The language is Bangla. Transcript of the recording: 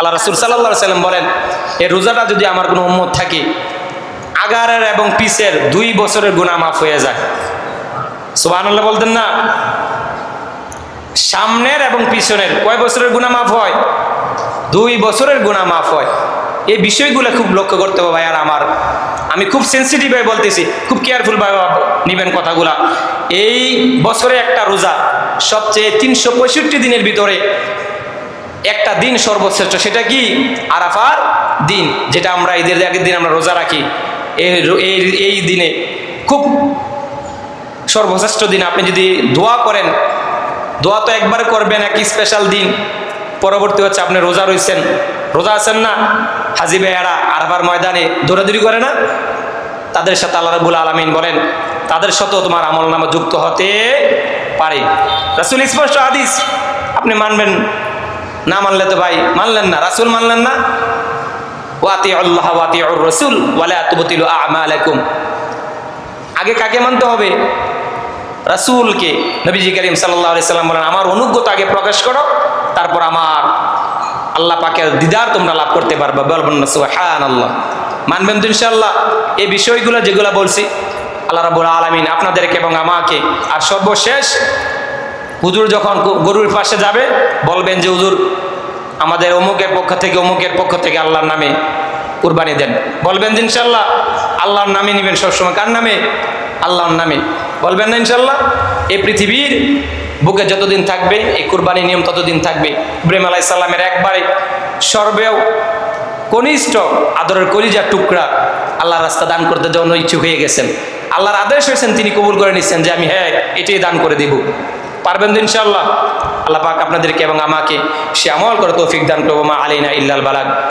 আল্লাহ রাসুল সাল্লাহ সাল্লাম বলেন এই রোজাটা যদি আমার কোনো উম্মত থাকে, আগারের এবং পিসের দুই বছরের গুণা মাফ হয়ে যায়। সুবাহ বলতেন না। সামনের এবং পিছনের কয় বছরের গুণা মাফ হয়? দুই বছরের গুণা মাফ হয়। এই বিষয়গুলো খুব লক্ষ্য করতে হবে ভাই আর আমার। আমি খুব সেন্সিটিভ হয়ে বলতেছি, খুব কেয়ারফুল ভাবে নিবেন কথাগুলা। এই বছরে একটা রোজা সবচেয়ে তিনশো পঁয়ষট্টি দিনের ভিতরে একটা দিন সর্বশ্রেষ্ঠ, সেটা কি? আরাফার দিন, যেটা আমরা ঈদের আগের দিন আমরা রোজা রাখি। এই এই দিনে খুব সর্বশ্রেষ্ঠ দিন। আপনি যদি দোয়া করেন, দোয়া তো একবার করবেন এক স্পেশাল দিন। পরবর্তী হচ্ছে আপনি রোজা রয়েছেন রোজা আছেন না? হাজি ভাইয়ারা আরবার ময়দানে দৌড়াদৌড়ি করে না? তাদের সাথে আল্লাহ রাবুল আলমিন বলেন, তাদের সাথেও তোমার আমল নামা যুক্ত হতে পারে। রাসুল স্পষ্ট হাদিস, আপনি মানবেন না মানলে তো ভাই মানলেন না, রাসুল মানলেন না? ওয়াতি আল্লাহ ওয়াতি রসুল, ওয়ালা তুবতিল আমালাকুম। আগে কাকে মানতে হবে? রাসুলকে। নবীজি করিম সাল্লাহ সাল্লাম বলেন, আমার অনুজ্ঞতা আগে প্রকাশ করো, তারপর আমার আল্লাহ পাকের দিদার তোমরা লাভ করতে পারবে। বলবেন না সুহান আল্লাহ মানবেন তো ইনশাল্লাহ এই বিষয়গুলো যেগুলো বলছি, আল্লাহ রাবুল আলমিন আপনাদেরকে এবং আমাকে, আর সর্বশেষ হুজুর যখন গরুর পাশে যাবে, বলবেন যে, হুজুর, আমাদের অমুকের পক্ষ থেকে, অমুকের পক্ষ থেকে আল্লাহর নামে কুরবানি দেন। বলবেন যে ইনশাল্লাহ আল্লাহর নামে নেবেন সবসময়। কার নামে? আল্লাহর নামে। বলবেন না ইনশাল্লাহ এই পৃথিবীর বুকে যতদিন থাকবে, এই কুরবানি নিয়ম ততদিন থাকবে। ইব্রাহিম আলাই সাল্লামের একবারে সর্বেও কনিষ্ঠ আদরের কলিজার টুকরা আল্লাহর রাস্তা দান করতে জন্য ইচ্ছুক হয়ে গেছেন। আল্লাহর আদেশ হয়েছেন, তিনি কবুল করে নিচ্ছেন যে, আমি হ্যাঁ এটাই দান করে দেব। পারবেন ইনশাল্লাহ আল্লাহ পাক আপনাদেরকে এবং আমাকে সে আমল করে তৌফিক দান করব মা আলিনা ইল্লাল বালাগ।